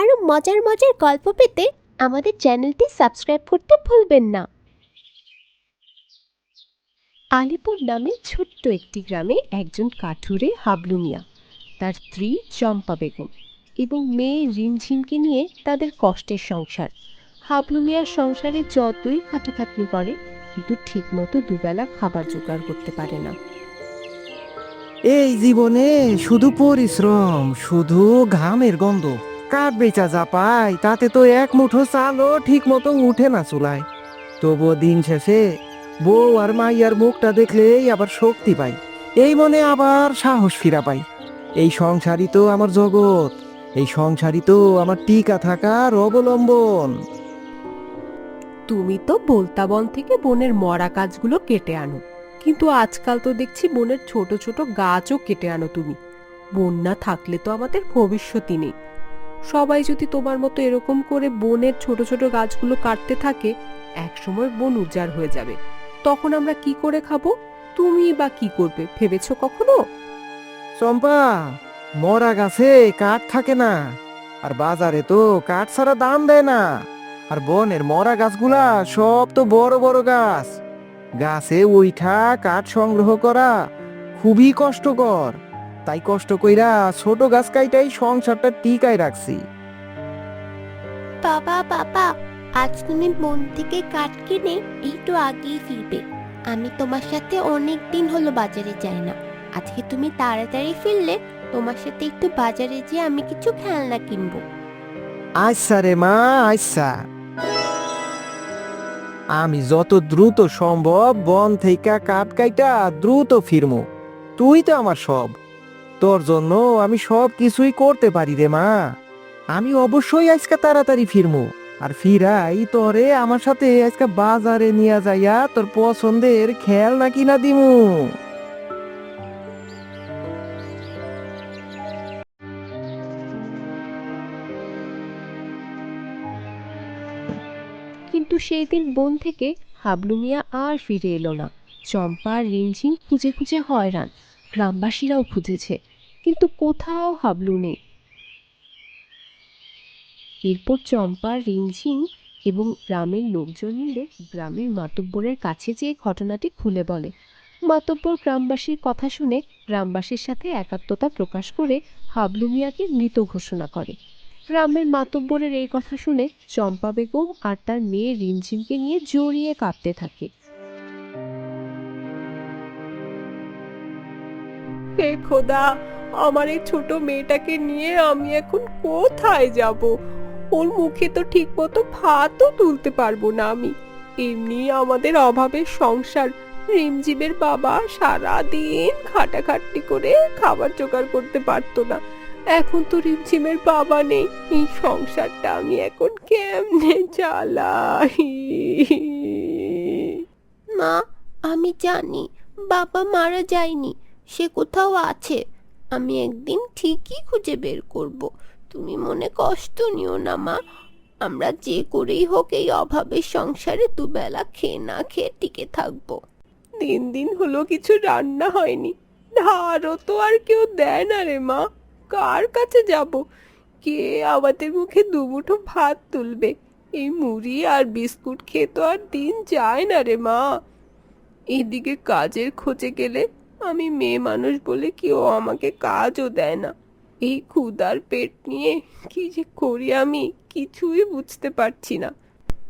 আরও মজার মজার গল্প পেতে আমাদের চ্যানেলটি সাবস্ক্রাইব করতে ভুলবেন না। আলিপুর নামে ছোট্ট একটি গ্রামে একজন কাঠুরে হাবলু মিয়া, তার স্ত্রী চম্পা বেগম এবং মেয়ে রিমঝিমকে নিয়ে তাদের কষ্টের সংসার। হাবলু মিয়ার সংসারে যতই খাটাখাটনি করে, কিন্তু ঠিকমতো দুবেলা খাবার জোগাড় করতে পারে না। এই জীবনে শুধু পরিশ্রম, শুধু ঘামের গন্ধ কাঠ বেচা যা পাই, তাতে তো এক মুঠো চালও ঠিক মতো উঠে না চুলায়। তবুও দিন শেষে বউ আর মাইয়ার মুখটা দেখলেই আবার শক্তি পাই। এই মনে আবার সাহস ফিরা পাই। এই সংসারই তো আমার জগৎ, এই সংসারই তো আমার টিকা থাকার অবলম্বন। তুমি তো বলতা বন থেকে বনের মরা গাছগুলো কেটে আনো, কিন্তু আজকাল তো দেখছি বনের ছোট ছোট গাছও কেটে আনো তুমি। বন্যা থাকলে তো আমাদের ভবিষ্যৎই নেই। সবাই যদি তোমার মতো এরকম করে বনের ছোট ছোট গাছগুলো কাটতে থাকে, একসময় বন উজাড় হয়ে যাবে। তখন আমরা কি করে খাব? তুমি বা কি করবে, ভেবেছো কখনো? চম্পা, মরা গাছে কাঠ থাকে না, আর বাজারে তো কাঠ ছাড়া দাম দেয় না। আর বনের মরা গাছগুলা সব তো বড় বড় গাছ। গাছে উইঠা কাঠ সংগ্রহ করা খুবই কষ্টকর। তাই কষ্ট কইরা ছোট গাছ কাইটাই সংসারটা টিকায় রাখছি। বাবা বাবা আজ তুমি বন থেকে কাঠ কিনে একটু আগেই ফিরবে। আমি তোমার সাথে অনেক দিন হলো বাজারে যাই না। আজকে তুমি তাড়াতাড়ি ফিরলে তোমার সাথে একটু বাজারে যেয়ে আমি কিছু খেলনা কিনবো। আচ্ছা রে মা আচ্ছা। আমি যত দ্রুত সম্ভব বন থেকে কাঠ কাইটা দ্রুত ফিরমু। তুই তো আমার সব। তোর জন্য আমি সব কিছুই করতে পারি রে মা। আমি অবশ্যই আজকে তাড়াতাড়ি ফিরমু। আর ফিরাই তোরে আমার সাথে আজকে বাজারে নিয়ে যাইয়া তোর পছন্দের খেলনা কিনা দিমু। কিন্তু সেই দিন বন থেকে হাবলু মিয়া আর ফিরে এলো না। চম্পা, রিমঝিম খুঁজে খুঁজে হয়রান। গ্রামবাসীরাও খুঁজেছে। কিন্তু কোথাও হাবলু নেই। এরপর চম্পা, রিমঝিম এবং গ্রামের লোকজন মিলে গ্রামের মাতব্বরের কাছে যেয়ে ঘটনাটি খুলে বলে। মাতব্বর গ্রামবাসীর কথা শুনে গ্রামবাসীর সাথে একাত্মতা প্রকাশ করে হাবলু মিয়াকে মৃত ঘোষণা করে। গ্রামের মাতব্বরের এই কথা শুনে চম্পা বেগম আর তার মেয়ে রিমঝিমকে নিয়ে জড়িয়ে কাঁদতে থাকে। খোদা আমার এই ছোট মেয়েটাকে নিয়ে আমি এখন কোথায় যাব? ওর মুখে তো ঠিক মতো ভাতও তুলতে পারব না আমি। এমনি আমাদের অভাবের সংসার। রিমঝিমের বাবা সারা দিন খাটাখাটনি করে খাবার জোগাড় করতে পারতো না। এখন তো রিমঝিমের বাবা নেই। এই সংসারটা আমি এখন কেমনে চালাই? মা, আমি জানি বাবা মারা যায়নি। সে কোথাও আছে। আমি একদিন ঠিকই খুঁজে বের করব। তুমি মনে কষ্ট নিও না, মা। আমরা যে করেই হোক এই অভাবের সংসারে দুবেলা খেয়ে না খেয়ে টিকে থাকব। দিন দিন হলো কিছু রান্না হয়নি। ধারও তো আর কেউ দেয় না রে, মা। কার কাছে যাব? কে আমাদের মুখে দুমুঠো ভাত তুলবে? এই মুড়ি আর বিস্কুট খেয়ে তো আর দিন যায় না রে, মা। এদিকে কাজের খোঁজে গেলে আমি মেয়ে মানুষ বলে কেউ আমাকে কাজও দেয় না। এই ক্ষুদার পেট নিয়ে কি যে করি আমি কিছুই বুঝতে পারছি না।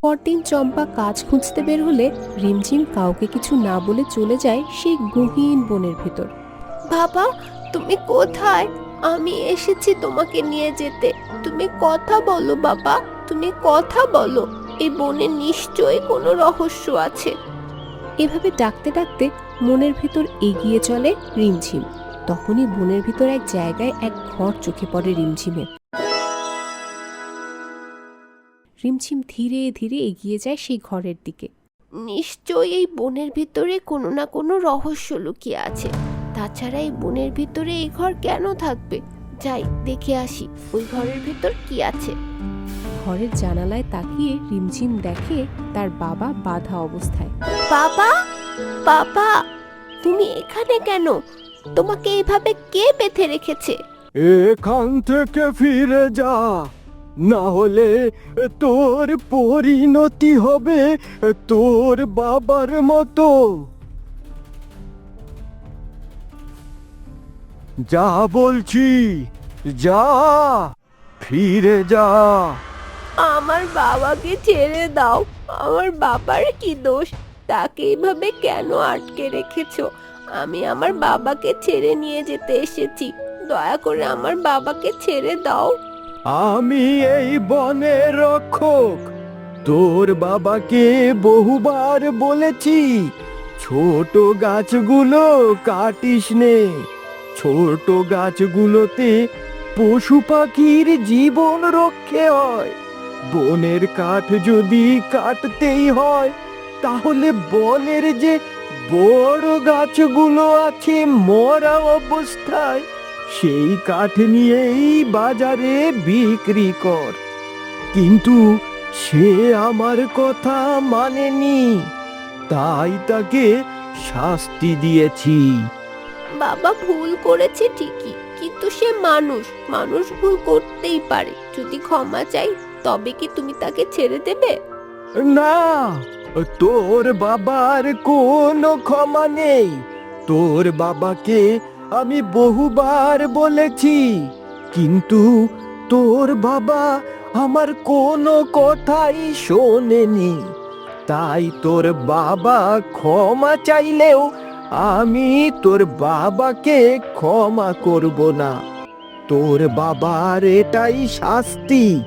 পরদিন চম্পা কাজ খুঁজতে বের হলে রিমঝিম কাউকে কিছু না বলে চলে যায় সেই গহীন বনের ভেতর। বাবা তুমি কোথায়? আমি এসেছি তোমাকে নিয়ে যেতে। তুমি কথা বলো বাবা তুমি কথা বলো। এই বনে নিশ্চয়ই কোনো রহস্য আছে। এভাবে ডাকতে ডাকতে মনের ভিতর এগিয়ে চলে রিমঝিম। তখনই বনের ভিতর এক জায়গায় এক ঘর চোখে পড়ে রিমঝিমের রিমঝিম ধীরে ধীরে এগিয়ে যায় সেই ঘরের দিকে। নিশ্চয়ই এই বনের ভিতরে কোনো না কোনো রহস্য লুকিয়ে আছে। তাছাড়া এই বনের ভিতরে এই ঘর কেন থাকবে? যাই, দেখে আসি। ওই ঘরের ভিতর কি আছে? ঘরের জানালায় তাকিয়ে রিমঝিম দেখে তার বাবা বাধা অবস্থায়। বাবা? বাবা তুমি এখানে কেন? তোমাকে এইভাবে কে বেঁধে রেখেছে? এখান থেকে ফিরে যা। না হলে তোর পরিণতি হবে তোর বাবার মতো। যা বলছি যা। ফিরে যা। আমার বাবাকে ছেড়ে দাও। আমার বাবার কি দোষ? তাকে এইভাবে কেন আটকে রেখেছো? আমি আমার বাবাকে ছেড়ে নিয়ে যেতে এসেছি। দয়া করে আমার বাবাকে ছেড়ে দাও। আমি এই বনের রক্ষক। তোর বাবাকে বহুবার বলেছি ছোট গাছগুলো কাটিস নে। ছোট গাছগুলোতে পশু পাখির জীবন রক্ষে হয়। বনের কাঠ যদি কাটতেই হয়, তাহলে বনের যে বড় গাছগুলো আছে মরা অবস্থায়, সেই কাঠ নিয়েই বাজারে বিক্রি কর। কিন্তু সে আমার কথা মানেনি, তাই তাকে শাস্তি দিয়েছি। বাবা ভুল করেছে ঠিকই। কিন্তু সে মানুষ মানুষ ভুল করতেই পারে। যদি ক্ষমা চাই, তবে কি তুমি তাকে ছেড়ে দেবে? না, তোর বাবার কোনো ক্ষমা নেই। তোর বাবাকে আমি বহুবার বলেছি, কিন্তু তোর বাবা আমার কোনো কথাই শোনেনি। তাই তোর বাবা ক্ষমা চাইলেও আমি তোর বাবাকে ক্ষমা করব না। তোর বাবার এটাই শাস্তি।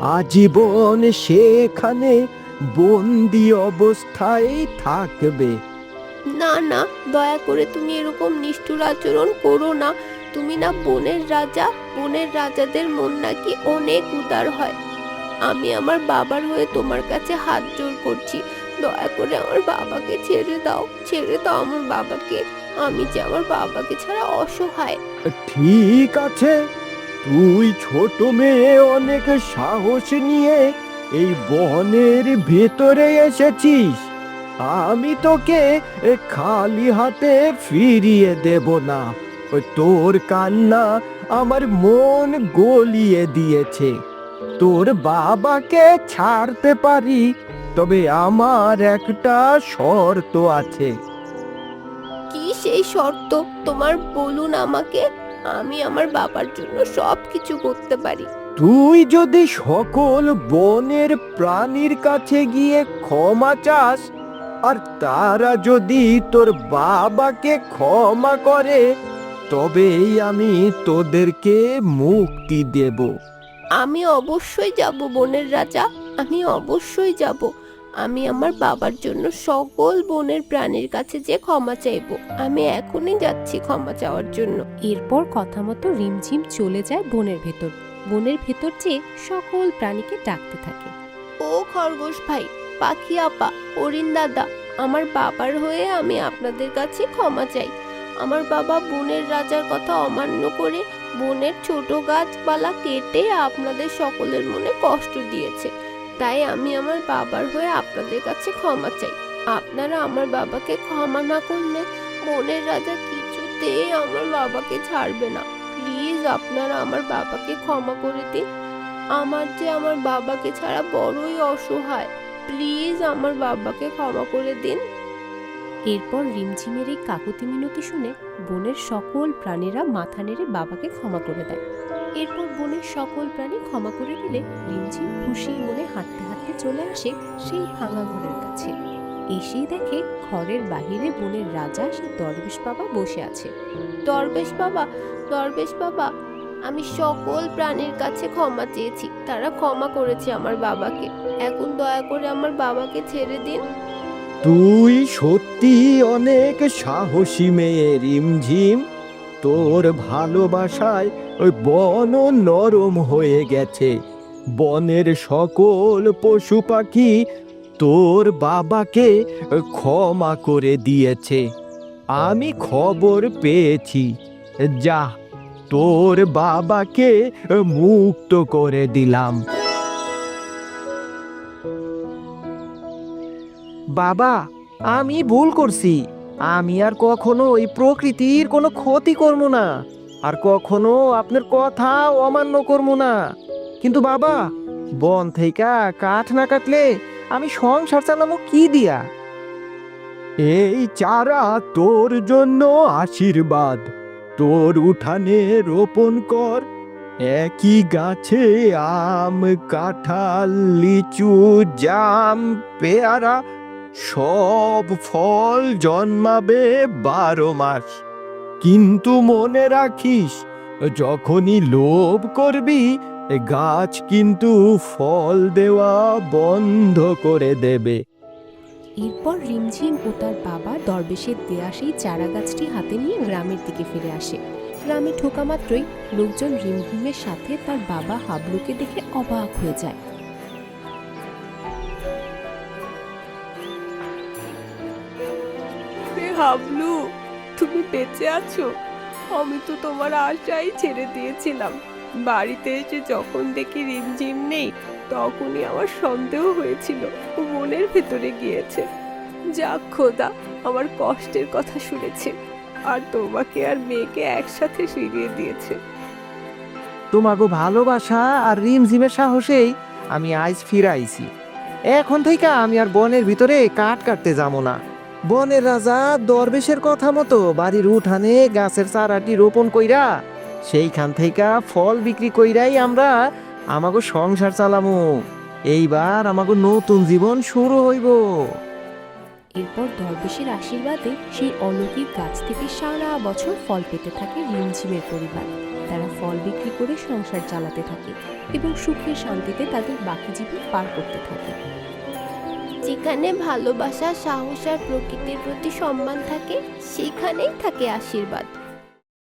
আজীবন সেখানে বন্দি অবস্থায় থাকবে। না না, দয়া করে তুমি এরকম নিষ্ঠুর আচরণ করো না। তুমি না বনের রাজা, বনের রাজাদের মন নাকি অনেক উদার হয়। আমি আমার বাবার হয়ে তোমার কাছে হাত জোর করছি। দয়া করে আমার বাবাকে ছেড়ে দাও ছেড়ে দাও আমার বাবাকে। আমি যে আমার বাবাকে ছাড়া অসহায়। ঠিক আছে, তুই ছোট মেয়ে, অনেক সাহস নিয়ে এই বনের ভেতরে এসেছিস। আমি তোকে খালি হাতে ফিরিয়ে দেব না। তোর কান্না আমার মন গলিয়ে দিয়েছে। তোর বাবাকে ছাড়তে পারি তবে আমার একটা শর্ত আছে। কি সেই শর্ত? তোমার বলুন আমাকে। আমি আমার বাবার জন্য সব কিছু করতে পারি। তুই যদি সকল বনের প্রাণীর কাছে গিয়ে ক্ষমা চাস আর তারা যদি তোর বাবাকে ক্ষমা করে তবেই আমি তোদেরকে মুক্তি দেব। আমি অবশ্যই যাব বনের রাজা। আমি অবশ্যই যাব। আমি আমার বাবার জন্য সকল বনের প্রাণীর কাছে যে ক্ষমা চাইব আমি এখনই যাচ্ছি ক্ষমা চাওয়ার জন্য। এরপর কথা মতো রিমঝিম চলে যায় বনের ভেতর। বনের ভেতর যেয়ে সকল প্রাণীকে ডাকতে থাকে। ও খরগোশ ভাই পাখি আপা অরিন দাদা আমার বাবার হয়ে আমি আপনাদের কাছে ক্ষমা চাই। আমার বাবা বনের রাজার কথা অমান্য করে বনের ছোট গাছপালা কেটে আপনাদের সকলের মনে কষ্ট দিয়েছে। তাই আমি আমার বাবার হয়ে আপনাদের কাছে ক্ষমা চাই। আপনারা আমার বাবাকে ক্ষমা না করলে মনের রাজা কিছুতেই আমার বাবাকে ছাড়বে না। প্লিজ আপনারা আমার বাবাকে ক্ষমা করে দিন। আমার যে আমার বাবাকে ছাড়া বড়ই অসহায়। প্লিজ আমার বাবাকে ক্ষমা করে দিন। এরপর রিমঝিমের এই কাকুতি মিনতি শুনে বনের সকল প্রাণীরা মাথা নেড়ে বাবাকে ক্ষমা করে দেয়। এরপর বনের সকল প্রাণী ক্ষমা করে দিলে রিমঝিম খুশি মনে হাঁটতে হাঁটতে চলে আসে সেই ভাঙা ঘরের কাছে। এসেই দেখে ঘরের বাহিরে বনের রাজা সে দরবেশ বাবা বসে আছে। দরবেশ বাবা দরবেশ বাবা, আমি সকল প্রাণীর কাছে ক্ষমা চেয়েছি, তারা ক্ষমা করেছে আমার বাবাকে। এখন দয়া করে আমার বাবাকে ছেড়ে দিন। তুই সত্যি অনেক সাহসী মেয়ে রিমঝিম তোর ভালোবাসায় ওই বন নরম হয়ে গেছে। বনের সকল পশু পাখি তোর বাবাকে ক্ষমা করে দিয়েছে। আমি খবর পেয়েছি। যা, তোর বাবাকে মুক্ত করে দিলাম। বাবা, আমি ভুল করছি। আমি আর কখনো ওই প্রকৃতির কোনো ক্ষতি করব না, আর কখনো আপনার কথা অমান্য করব না। কিন্তু বাবা, বন থেকে কাঠ না কাটলে আমি সংসার চালাবো কি দিয়া? এই চারা তোর জন্য আশীর্বাদ। তোর উঠানে রোপণ কর। একই গাছে আম, কাঁঠাল, লিচু, জাম, পেয়ারা সব ফল জন্মাবে বারো মাস। কিন্তু মনে রাখিস, যখনই লোভ করবি, গাছ কিন্তু ফল দেওয়া বন্ধ করে দেবে। এরপর রিমঝিম ও তার বাবা দরবেশের দেয়া সেই চারা গাছটি হাতে নিয়ে গ্রামের দিকে ফিরে আসে। গ্রামে ঢোকা মাত্রই লোকজন রিমঝিমের সাথে তার বাবা হাবলুকে দেখে অবাক হয়ে যায়। হাবলু তুমি বেঁচে আছো? আমি তো তোমার আশাই ছেড়ে দিয়েছিলাম। বাড়িতে এসে যখন দেখি রিমঝিম নেই, তখনই আমার সন্দেহ হয়েছিল ও মনের ভেতরে গিয়েছে। যাক খোদা, আমার কষ্টের কথা শুনেছে, আর তোমাকে আর মেয়েকে একসাথে ফিরিয়ে দিয়েছে। তোমাকে ভালোবাসা আর রিমঝিমের সাহসেই আমি আজ ফিরাইছি। এখন থেকে আমি আর বনের ভিতরে কাঠ কাটতে যাব না। বনের রাজা দরবেশের কথা মতো বাড়ির উঠানে গাছের চারাটি রোপণ কইরা সেইখান থেকে ফল বিক্রি কইরাই আমরা আমাকে সংসার চালামু। এইবার আমাকে নতুন জীবন শুরু হইব। এরপর দরবেশের আশীর্বাদে সেই অলৌকিক গাছ থেকে সারা বছর ফল পেতে থাকে রিমঝিমের পরিবার। তারা ফল বিক্রি করে সংসার চালাতে থাকে এবং সুখে শান্তিতে তাদের বাকি জীবন পার করতে থাকে। যেখানে ভালোবাসা সাহস আর প্রকৃতির প্রতি সম্মান থাকে সেখানেই থাকে আশীর্বাদ।